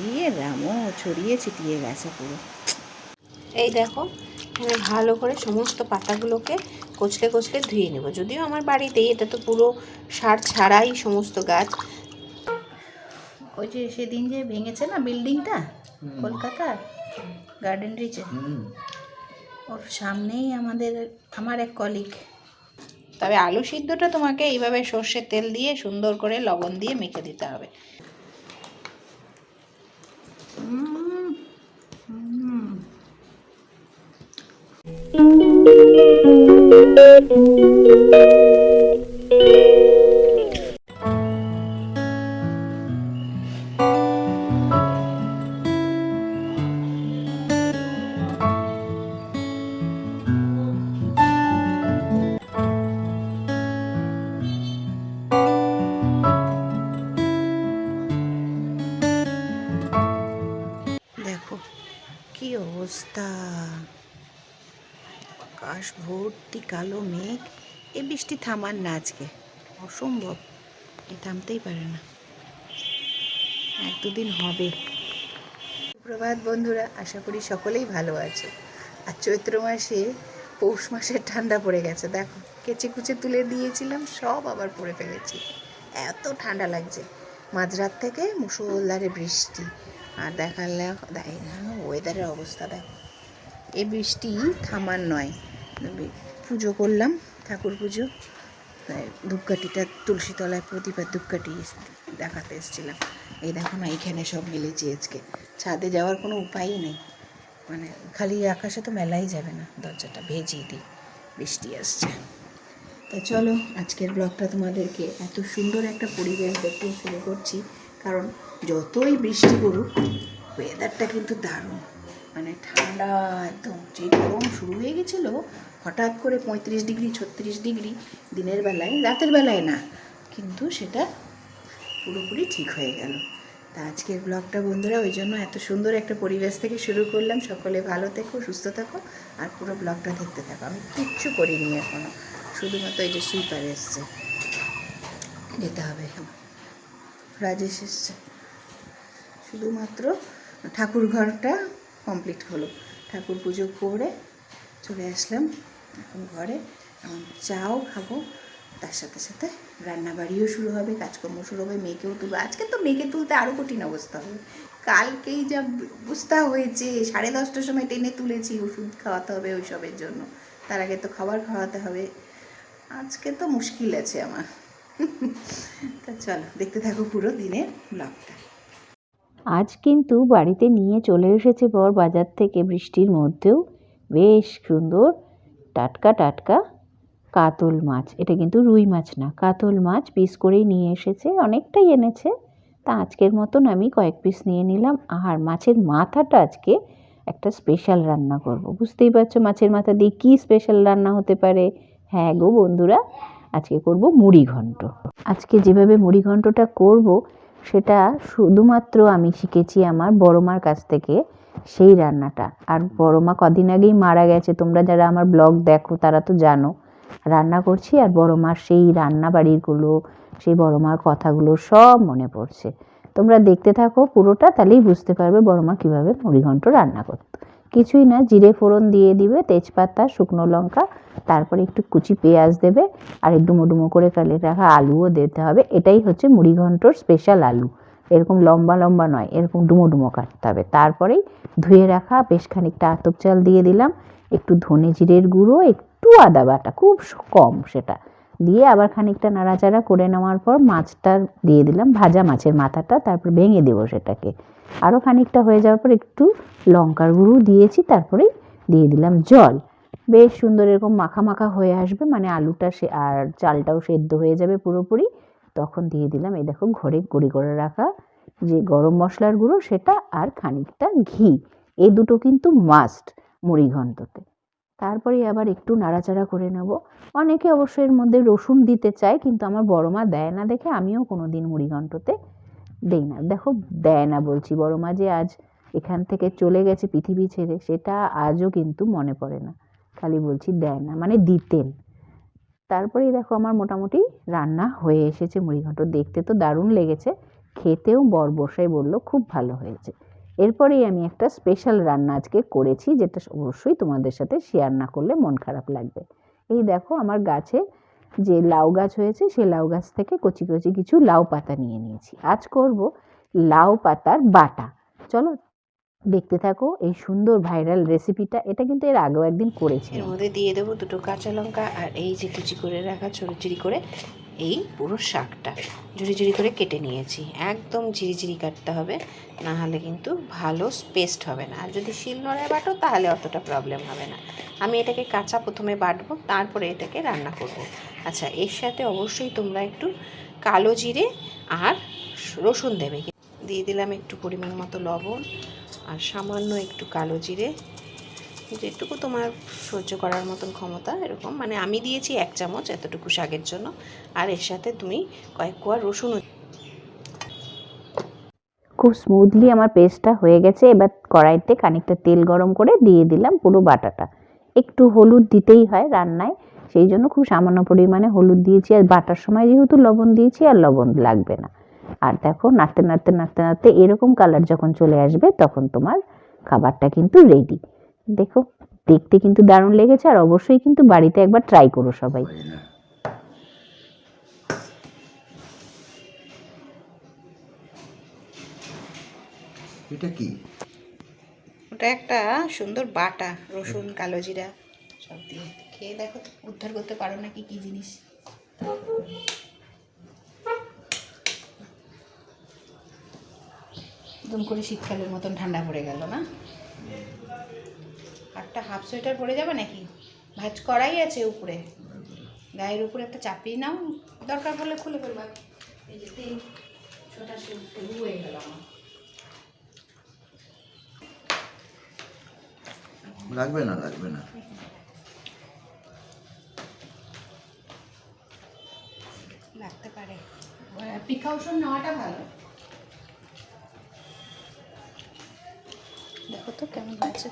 ইয়ে রামও ছড়িয়ে ছিটিয়ে গেছে পুরো। এই দেখো এখানে ভালো করে সমস্ত পাতাগুলোকে কচলে কচলে ধুয়ে নেব। যদিও আমার বাড়িতেই এটা তো পুরো সার ছাড়াই সমস্ত গাছ। ওই যে সেদিন যে ভেঙেছে না বিল্ডিংটা কলকাতার গার্ডেন রিচে ওর সামনেই আমাদের আমার এক কলিগ তবে আলু সিদ্ধটা তোমাকে এইভাবে সর্ষের তেল দিয়ে সুন্দর করে লবণ দিয়ে মেখে দিতে হবে। Thank you. কি অবস্থা? আকাশ ভর্তি কালো মেঘ। এ বৃষ্টি থামার না আজকে। অসম্ভব। এ থামতেই পারে না। এক দুদিন হবে। প্রভাত বন্ধুরা, আশা করি সকলেই ভালো আছে। আর চৈত্র মাসে পৌষ মাসের ঠান্ডা পড়ে গেছে, দেখো। কেচে কুচে তুলে দিয়েছিলাম, সব আবার পরে ফেলেছি। এত ঠান্ডা লাগছে। মাঝরাত থেকে মুসলধারে বৃষ্টি। আর দেখালে ওয়েদারের অবস্থা দেখো। এই বৃষ্টি থামার নয়। পুজো করলাম, ঠাকুর পুজো। ধূপকাঠিটা তুলসী তলায় প্রতিবার ধূপকাঠি দেখাতে এসেছিলাম। এই দেখো না, এইখানে সব মিলেছি আজকে। ছাদে যাওয়ার কোনো উপায়ই নেই। মানে খালি আকাশে তো মেলাই যাবে না, দরজাটা ভেজিয়ে দিই। বৃষ্টি আসছে। তা চলো, আজকের ব্লগটা তোমাদেরকে এত সুন্দর একটা পরিবেশ দেখতে শুরু করছি। কারণ যতই বৃষ্টি পড়ুক ওয়েদারটা কিন্তু দারুণ। মানে ঠান্ডা একদম। যে গরম শুরু হয়ে গেছিল, হঠাৎ করে পঁয়ত্রিশ ডিগ্রি, ছত্রিশ ডিগ্রি, দিনের বেলায়, রাতের বেলায় না। কিন্তু সেটা পুরোপুরি ঠিক হয়ে গেল। তা আজকের ব্লগটা বন্ধুরা, ওই জন্য এত সুন্দর একটা পরিবেশ থেকে শুরু করলাম। সকলে ভালো থেকো, সুস্থ থাকো, আর পুরো ব্লগটা দেখতে থাকো। আমি কিচ্ছু করিনি এখনও শুধুমাত্র এই যে সুইপার এসছে। যেতে হবে আমার রাজেশ এসছে। শুধুমাত্র ঠাকুর ঘরটা কমপ্লিট হলো। ঠাকুর পুজো করে চলে আসলাম এখন ঘরে। এখন চাও খাব, তার সাথে সাথে রান্নাবাড়িও শুরু হবে, কাজকর্ম শুরু হবে, মেয়েকেও তুলবো। আজকে তো মেয়েকে তুলতে আরও কঠিন অবস্থা হবে। কালকেই যা অবস্থা হয়েছে, সাড়ে দশটার সময় টেনে তুলেছি, ওষুধ খাওয়াতে হবে ওইসবের জন্য। তার আগে তো খাবার খাওয়াতে হবে। আজকে তো মুশকিল আছে আমার। তা চলো, দেখতে থাকো পুরো দিনের ব্লগটা আজ কিন্তু বাড়িতে নিয়ে চলে এসেছে বর বাজার থেকে বৃষ্টির মধ্যেও। বেশ সুন্দর, টাটকা টাটকা কাতল মাছ। এটা কিন্তু রুই মাছ না, কাতল মাছ পিস করেই নিয়ে এসেছে, অনেকটাই এনেছে। তা আজকের মতন আমি কয়েক পিস নিয়ে নিলাম। আর মাছের মাথাটা আজকে একটা স্পেশাল রান্না করব। বুঝতেই পারছ মাছের মাথা দিয়ে কী স্পেশাল রান্না হতে পারে? হ্যাঁ গো বন্ধুরা আজকে করব মুড়ি ঘন্ট। আজকে যেভাবে মুড়ি ঘন্টটা করব, সেটা শুধুমাত্র আমি শিখেছি আমার বড় মার কাছ থেকে সেই রান্নাটা। আর বড়মা কদিন আগেই মারা গেছে, তোমরা যারা আমার ব্লগ দেখো তারা তো জানো। রান্না করছি আর বড়মার সেই রান্না বাড়িরগুলো সেই বড় মার কথাগুলো সব মনে পড়ছে। তোমরা দেখতে থাকো পুরোটা, তাহলেই বুঝতে পারবে বড়মা কীভাবে মুড়িঘণ্ট রান্না করতো কিছুই না, জিরে ফোড়ন দিয়ে দিবে, তেজপাতা, শুকনো লঙ্কা, তারপরে একটু কুচি পেঁয়াজ দেবে, আর ডুমো ডুমো করে কালে রাখা আলুও দিতে হবে। এটাই হচ্ছে মুড়িঘণ্টর স্পেশাল আলু। এরকম লম্বা লম্বা নয়, এরকম ডুমো ডুমো কাটতে হবে। তারপরেই ধুয়ে রাখা বেশ খানিকটা আতপ চাল দিয়ে দিলাম, একটু ধনে জিরের গুঁড়ো, একটু আদা বাটা, খুব কম সেটা। দিয়ে আবার খানিকটা নাড়াচাড়া করে নেওয়ার পর মাছটা দিয়ে দিলাম, ভাজা মাছের মাথাটা, তারপর ভেঙে দেবো সেটাকে। আরও খানিকটা হয়ে যাওয়ার পর একটু লঙ্কার গুঁড়ো দিয়েছি, তারপরেই দিয়ে দিলাম জল। বেশ সুন্দর এরকম মাখা মাখা হয়ে আসবে মানে আলুটা সে, আর চালটাও সেদ্ধ হয়ে যাবে পুরোপুরি। তখন দিয়ে দিলাম, এই দেখো ঘরে গুঁড়ি করে রাখা যে গরম মশলার গুঁড়ো, সেটা আর খানিকটা ঘি। এই দুটো কিন্তু মাস্ট মুড়ি ঘন্টতে তারপরে আবার একটু নাড়াচাড়া করে নেব। অনেকে অবশ্য এর মধ্যে রসুন দিতে চায়, কিন্তু আমার বড় মা দেয় না দেখে আমিও কোনো দিন মুড়িঘণ্টতে দেই না। দেখো, দেয় না বলছি। বড় মা যে আজ এখান থেকে চলে গেছে পৃথিবী ছেড়ে, সেটা আজও কিন্তু মনে পড়ে না। খালি বলছি দেয় না মানে দিতেন। তারপরেই দেখো আমার মোটামুটি রান্না হয়ে এসেছে মুড়িঘণ্ট দেখতে তো দারুণ লেগেছে, খেতেও বর বসাই বলল, খুব ভালো হয়েছে। এরপরেই আমি একটা স্পেশাল রান্না আজকে করেছি, যেটা অবশ্যই তোমাদের সাথে শেয়ার না করলে মন খারাপ লাগবে। এই দেখো আমার গাছে যে লাউ গাছ হয়েছে সেই লাউ গাছ থেকে কচি কচি কিছু লাউ পাতা নিয়ে নিয়েছি। আজ করব লাউ পাতার বাটা। চলো দেখতে থাকো এই সুন্দর ভাইরাল রেসিপিটা, এটা কিন্তু এর আগেও একদিন করেছি। এর মধ্যে দিয়ে দেবো দুটো কাঁচা লঙ্কা আর এই যে কুচি করে রাখা ঝুড়ি করে এই পুরো শাকটা। ঝুড়ি ঝুড়ি করে কেটে নিয়েছি। একদম ঝিরিঝিরি কাটতে হবে, না হলে কিন্তু ভালো পেস্ট হবে না। আর যদি শিল নোড়ায় বাটো, তাহলে অতটা প্রবলেম হবে না। আমি এটাকে কাঁচা প্রথমে বাটবো, তারপরে এটাকে রান্না করব। আচ্ছা এর সাথে অবশ্যই তোমরা একটু কালো জিরে আর রসুন দেবে। দিয়ে দিলাম একটু পরিমাণ মতো লবণ। আর সামান্য একটু কালো জিরে, যেটুকু তোমার সহ্য করার মতন ক্ষমতা এরকম। মানে আমি দিয়েছি এক চামচ এতটুকু শাকের জন্য, আর এর সাথে তুমি কয়েক কোয়া রসুন খুব স্মুথলি আমার পেস্টটা হয়ে গেছে। এবার কড়াইতে খানিকটা তেল গরম করে দিয়ে দিলাম পুরো বাটাটা। একটু হলুদ দিতেই হয় রান্নায়, সেই জন্য খুব সামান্য পরিমাণে হলুদ দিয়েছি। আর বাটার সময় যেহেতু লবণ দিয়েছি, আর লবণ লাগবে না। আর দেখো নাড়তে নাড়তে নাড়তে নাড়তে এরকম কালার যখন চলে আসবে তখন তোমার খাবারটা কিন্তু রেডি দেখো দেখতে কিন্তু দারুণ লেগেছে আর অবশ্যই কিন্তু বাড়িতে একবার ট্রাই করো সবাই। এটা কি? ওটা একটা সুন্দর বাটা রসুন কালো জিরা সব দিয়ে। খেয়ে দেখো উদ্ধার করতে পারো নাকি কি জিনিস? দুম করে শীতকালের মতন ঠান্ডা পড়ে গেল না? একটা হাফ সোয়েটার পরে যাবে নাকি? ভাজ করাই আছে উপরে। গায়ের উপরে একটা চাপিয়ে নাও দরকার পড়লে খুলে ফেলবা। এই যে ছোটা শুরু হয়ে গেল লাগবে না লাগবে না। লাগতে পারে। পিকাউশন নেওয়াটা ভালো। দেখো তো কেমন হয়েছে।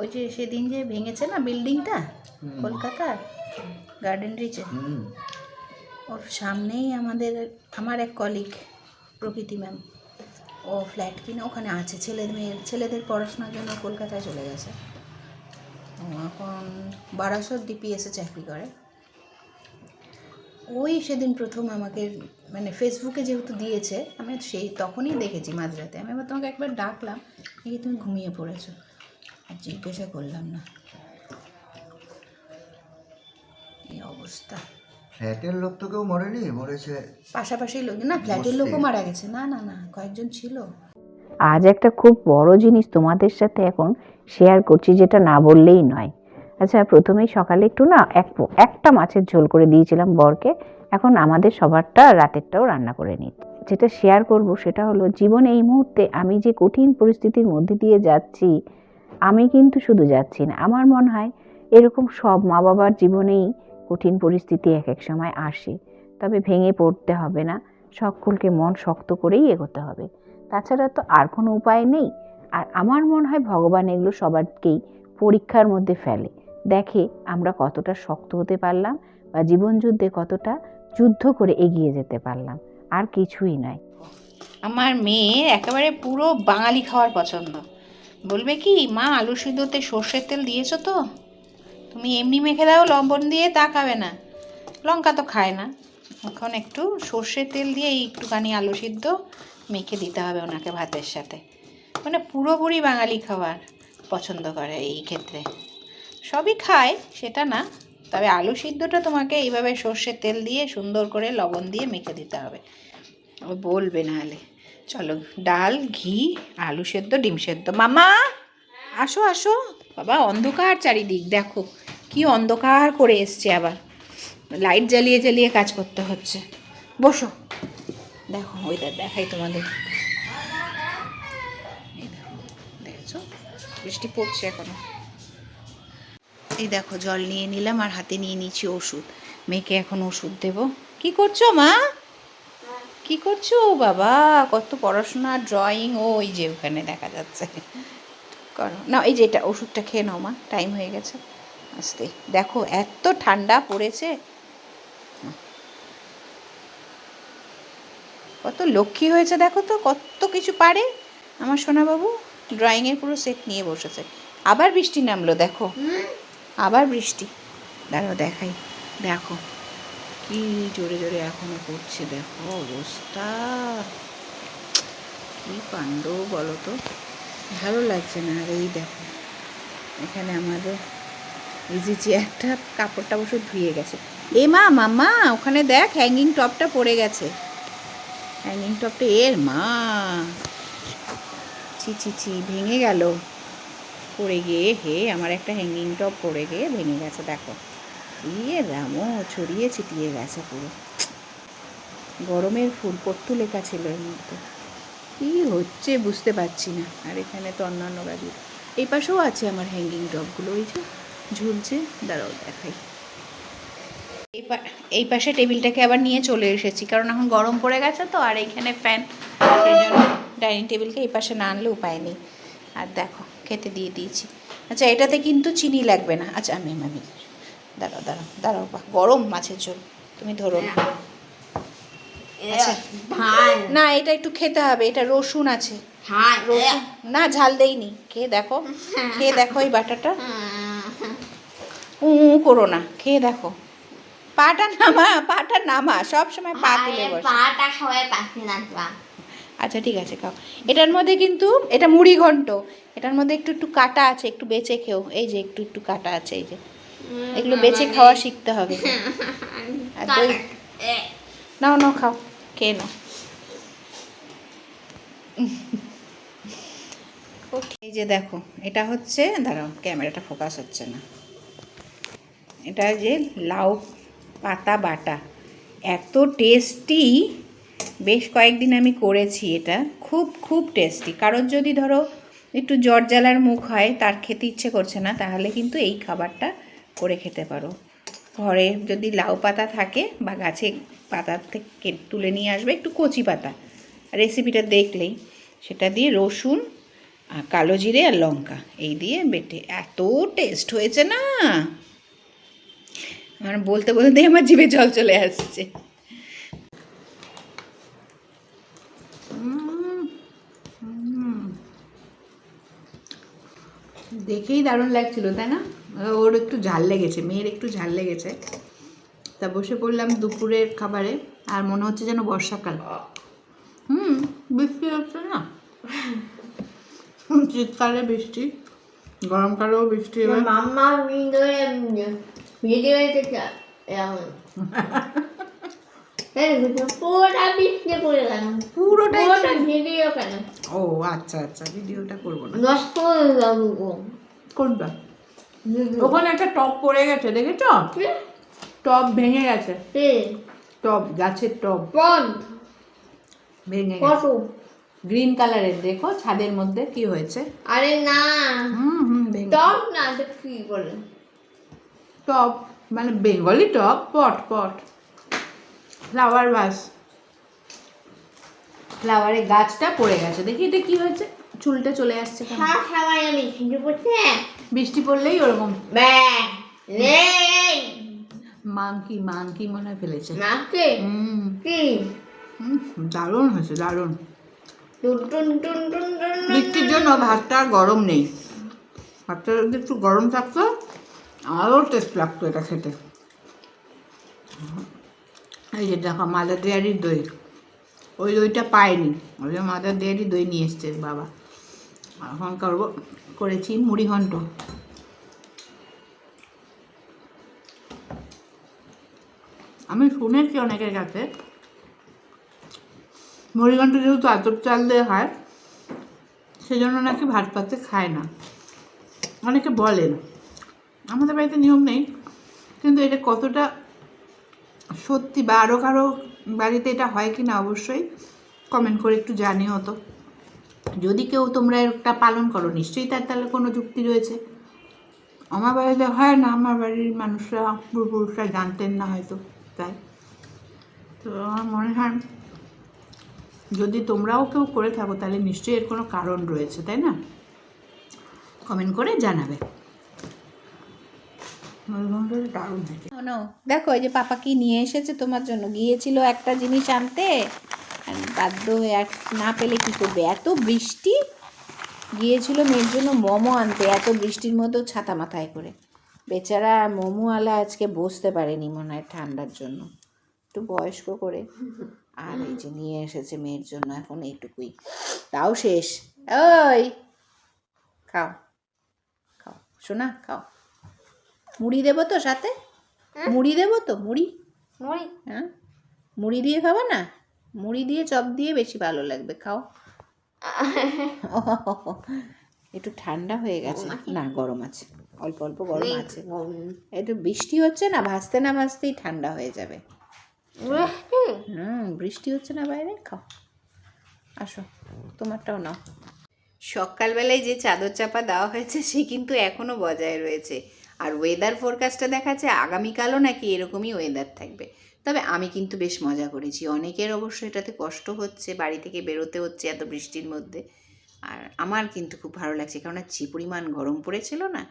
ওই যে সেদিন যে ভেঙেছে না বিল্ডিংটা কলকাতার গার্ডেন রিচে ওর সামনেই আমাদের আমার এক কলিগ প্রকৃতি ম্যাম ও ফ্ল্যাট কিনে ওখানে আছে ছেলে মেয়ের ছেলেদের পড়াশোনার জন্য কলকাতায় চলে গেছে। ও এখন বারাসত ডিপিএসে চাকরি করে। ওই সেদিন প্রথম আমাকে মানে ফেসবুকে যেহেতু দিয়েছে আমি সেই তখনই দেখেছি মাঝরাতে। আমি আবার তোমাকে একবার ডাকলাম দেখি তুমি ঘুমিয়ে পড়েছো। আর জিজ্ঞাসা করলাম না। এই অবস্থা। ফ্ল্যাটের লোক তো কেউ মরেনি মরেছে। পাশাপাশি লোক না ফ্ল্যাটের লোকও মারা গেছে। না না না কয়েকজন ছিল। আজ একটা খুব বড় জিনিস তোমাদের সাথে এখন শেয়ার করছি যেটা না বললেই নয়। আচ্ছা প্রথমেই সকালে একটু না এক একটা মাছের ঝোল করে দিয়েছিলাম বরকে। এখন আমাদের সবারটা রাতেরটাও রান্না করে নিই যেটা শেয়ার করব সেটা হলো, জীবনে এই মুহূর্তে আমি যে কঠিন পরিস্থিতির মধ্যে দিয়ে যাচ্ছি, আমি কিন্তু শুধু যাচ্ছি না। আমার মনে হয় এরকম সব মা বাবার জীবনেই কঠিন পরিস্থিতি এক এক সময় আসে। তবে ভেঙে পড়তে হবে না, সকলকে মন শক্ত করেই এগোতে হবে। তাছাড়া তো আর কোনো উপায় নেই। আর আমার মনে হয় ভগবান এগুলো সবারকেই পরীক্ষার মধ্যে ফেলে। দেখে আমরা কতটা শক্ত হতে পারলাম বা জীবনযুদ্ধে কতটা যুদ্ধ করে এগিয়ে যেতে পারলাম, আর কিছুই নয়। আমার মেয়ের একেবারে পুরো বাঙালি খাওয়ার পছন্দ। বলবে কি, মা আলু সিদ্ধতে সর্ষের তেল দিয়েছ তো? তুমি এমনি মেখে দাও, লবণ দিয়ে তা খাবে না। লঙ্কা তো খায় না। এখন একটু সর্ষের তেল দিয়ে একটুখানি আলু সিদ্ধ মেখে দিতে হবে ওনাকে ভাতের সাথে। মানে পুরোপুরি বাঙালি খাবার পছন্দ করে এই ক্ষেত্রে। সবই খায়, সেটা না। তবে আলু সিদ্ধটা তোমাকে এইভাবে সর্ষের তেল দিয়ে সুন্দর করে লবণ দিয়ে মেখে দিতে হবে। ও বলবে নাহলে। চলো, ডাল, ঘি, আলু সেদ্ধ, ডিম সেদ্ধ। মামা, আসো আসো। বাবা, অন্ধকার চারিদিক, দেখো। কি অন্ধকার করে এসছে আবার। লাইট জ্বালিয়ে জ্বালিয়ে কাজ করতে হচ্ছে। বসো। দেখো ওইটা দেখাই তোমাদের। দেখছ? বৃষ্টি পড়ছে এখনও। এই দেখো, জল নিয়ে নিলাম আর হাতে নিয়ে নিচ্ছি ওষুধ। মেয়েকে এখন ওষুধ দেব। কি করছ, মা? কি করছ, বাবা? কত পড়াশোনা ড্রয়িং ওই যে ওখানে দেখা যাচ্ছে। করো। না, এই যে এটা, ওষুধটা খেয়ে নাও, মা। টাইম হয়ে গেছে। আসতে। দেখো, এত ঠান্ডা পড়েছে। কত লক্ষ্মী হয়েছে, দেখো তো, কত কিছু পারে। আমার সোনাবাবু ড্রয়িংয়ের পুরো সেট নিয়ে বসেছে। আবার বৃষ্টি নামলো, দেখো। আবার বৃষ্টি। দাঁড়াও দেখাই। দেখো। কি জোরে জোরে এখনও পড়ছে দেখো অবস্থা। কি কাণ্ড বলো তো ভালো লাগছে না। আর এই দেখো, এখানে আমাদের ইজি চেয়ারটা, কাপড়টা অবশ্য ধুয়ে গেছে। এ মা মামা ওখানে দেখ হ্যাঙ্গিং টপটা পড়ে গেছে। হ্যাঙ্গিং টপটা এর মা। ছি ছি ছি, ভেঙে গেল। পড়ে গিয়ে হে, আমার একটা হ্যাঙ্গিং টপ পড়ে গিয়ে ভেঙে গেছে, দেখো। ইয়ে রামো, ছড়িয়ে ছিটিয়ে গেছে পুরো। গরমের ফুল পত্তু লেখা ছিল এর মধ্যে কী হচ্ছে বুঝতে পারছি না। আর এখানে তো অন্যান্য গাড়ি এই পাশেও আছে আমার হ্যাঙ্গিং টপগুলো ওই যে ঝুলছে। দাঁড়াও, দেখাই। এই পাশে টেবিলটাকে আবার নিয়ে চলে এসেছি, কারণ এখন গরম পড়ে গেছে তো, আর এইখানে ফ্যান ডাইনিং টেবিলকে এই পাশে না আনলে উপায় নেই। আর দেখো খেতে দিয়ে দিয়েছি। আচ্ছা এটাতে কিন্তু চিনি লাগবে না। আচ্ছা আমি আমি দাঁড়াও দাঁড়াও দাঁড়াও বা গরম মাছের ঝোল। তুমি ধরো। না আচ্ছা। না এটা একটু খেতে হবে। এটা রসুন আছে। রসুন। না ঝাল দেইনি। খেয়ে দেখো। খেয়ে দেখো এই বাটাটা। উ উ করো না। খেয়ে দেখো। পাটা নামা পাটা নামা। সব সময় পা তুলে বসে। পাটা সবাই পাখি নাচবা আচ্ছা ঠিক আছে খাও। এটার মধ্যে কিন্তু এটা মুড়ি ঘন্ট। এটার মধ্যে একটু একটু কাটা আছে একটু বেঁচে খেও। এই যে একটু একটু কাটা আছে এই যে। এগুলো বেঁচে খাওয়া শিখতে হবে। আর দই নাও নাও খাও খেয়ে নাও। এই যে দেখো এটা হচ্ছে দাঁড়াও ক্যামেরাটা ফোকাস হচ্ছে না। এটা যে লাউ পাতা বাটা এত টেস্টি বেশ কয়েকদিন আমি করেছি এটা। খুব খুব টেস্টি কারোর যদি ধরো একটু জ্বর জ্বালার মুখ হয়, তার খেতে ইচ্ছে করছে না, তাহলে কিন্তু এই খাবারটা করে খেতে পারো। ঘরে যদি লাউ পাতা থাকে বা গাছে পাতা থেকে তুলে নিয়ে আসবে, একটু কচি পাতা। রেসিপিটা দেখলেই। সেটা দিয়ে রসুন আর কালো জিরে আর লঙ্কা, এই দিয়ে বেটে। এত টেস্ট হয়েছে না! আমার বলতে বলতে আমার জিভে জল চলে আসছে। দেখেই দারুণ লাগছিল তাই না? ওর একটু ঝাল লেগেছে মেয়ের একটু ঝাল লেগেছে। তা বসে পড়লাম দুপুরের খাবারে আর মনে হচ্ছে যেন বর্ষাকাল। হুম বৃষ্টি হচ্ছে না? শীতকালে বৃষ্টি গরমকালেও বৃষ্টি মাম্মা ভিডিও ভিডিও পুরোটাই পুরোটা ভিডিও কেন? ও আচ্ছা আচ্ছা ভিডিওটা করব না। নষ্ট হয়ে যাব কোনটা? ওখানে একটা টপ পড়ে গেছে দেখেছ? টপ ভেঙে গেছে। টপ গাছের টপ। ভেঙে গেছে। গ্রিন কালারের দেখো ছাদের মধ্যে কি হয়েছে। আরে না। হুম হুম টপ না তো কি বলে? টপ মানে বেঙ্গলি টপ পট পট। ফ্লাওয়ার ভাস ফ্লাওয়ারের গাছটা পড়ে গেছে। দেখি এটা কি হয়েছে? চুলটা চলে আসছে বৃষ্টি পড়লেই ওরকম। মাংকি মাংকি মনে হয় ফেলেছে। দারুণ হয়েছে দারুণ। টুন টুন টুন টুন টুন বৃষ্টির জন্য ভাতটা আর গরম নেই। ভাতটা যদি একটু গরম থাকতো আরও টেস্ট লাগতো এটা খেতে। এই যে দেখো মাদার ডেয়ারির দই। ওই দইটা পায়নি ওই যে মাদার ডেয়ারি দই নিয়ে এসছে বাবা। এখন করব, করেছি মুড়ি ঘন্ট। আমি শুনেছি অনেকের কাছে। মুড়িঘণ্ট যেহেতু আতপ চাল দিয়ে হয়, সেজন্য নাকি ভাত পাতে খায় না। অনেকে বলেন, আমাদের বাড়িতে নিয়ম নেই, কিন্তু এটা কতটা সত্যি বা আরও কারও বাড়িতে এটা হয় কি না অবশ্যই কমেন্ট করে একটু জানিও তো। যদি কেউ তোমরা এটা পালন করো, নিশ্চয়ই তার তাহলে কোনো যুক্তি রয়েছে। আমার বাড়িতে হয় না, আমার বাড়ির মানুষরা পূর্বপুরুষরা জানতেন না হয়তো, তাই। তো আমার মনে হয় যদি তোমরাও কেউ করে থাকো, তাহলে নিশ্চয়ই এর কোনো কারণ রয়েছে, তাই না? কমেন্ট করে জানাবে। শোনো দেখো, এই যে পাপা কি নিয়ে এসেছে তোমার জন্য? গিয়েছিল একটা জিনিস আনতে বাধ্য হয়ে আর না পেলে কি করবে? এত বৃষ্টি? গিয়েছিল মেয়ের জন্য মোমো আনতে, এত বৃষ্টির মধ্যেও ছাতা মাথায় করে। বেচারা মোমোওয়ালা আজকে বসতে পারেনি মনে হয় ঠান্ডার জন্য। একটু বয়স্ক করে। আর এই যে নিয়ে এসেছে মেয়ের জন্য এখন এইটুকুই। তাও শেষ। ওই খাও। খাও। শোনা খাও। মুড়ি দেবো তো সাথে? মুড়ি দেবো তো? মুড়ি? মুড়ি। হ্যাঁ? মুড়ি দিয়ে খাব না? মুড়ি দিয়ে চপ দিয়ে বেশি ভালো লাগবে খাও। একটু ঠান্ডা হয়ে গেছে। না গরম আছে। অল্প অল্প গরম আছে। একটু বৃষ্টি হচ্ছে না? ভাসতে না ভাসতেই ঠান্ডা হয়ে যাবে। হুম বৃষ্টি হচ্ছে না বাইরে? খাও। আসো তোমারটাও নাও। সকালবেলায় যে চাদর চাপা দেওয়া হয়েছে সে কিন্তু এখনও বজায় রয়েছে। আর ওয়েদার ফোরকাস্টটা দেখাচ্ছে আগামীকালও নাকি এরকমই ওয়েদার থাকবে। তবে আমি কিন্তু বেশ মজা করেছি। অনেকের অবশ্য এটাতে কষ্ট হচ্ছে, বাড়ি থেকে বেরোতে হচ্ছে এত বৃষ্টির মধ্যে। আর আমার কিন্তু খুব ভালো লাগছে কারণ যে পরিমাণ গরম পড়েছিল না?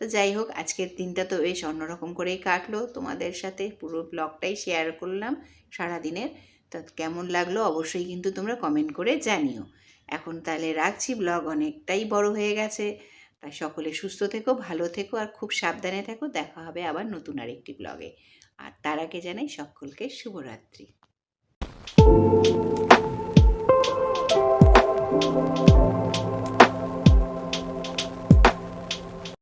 তো যাই হোক, আজকের দিনটা তো বেশ অন্যরকম করেই কাটলো। তোমাদের সাথে পুরো ব্লগটাই শেয়ার করলাম সারাদিনের। তা কেমন লাগল অবশ্যই কিন্তু তোমরা কমেন্ট করে জানিও। এখন তাহলে রাখছি ব্লগ অনেকটাই বড় হয়ে গেছে। তাই সকলে সুস্থ থেকো, ভালো থেকো আর খুব সাবধানে থেকো। দেখা হবে আবার নতুন আরেকটি ব্লগে। আর তার আগে জানাই সকলকে শুভরাত্রি।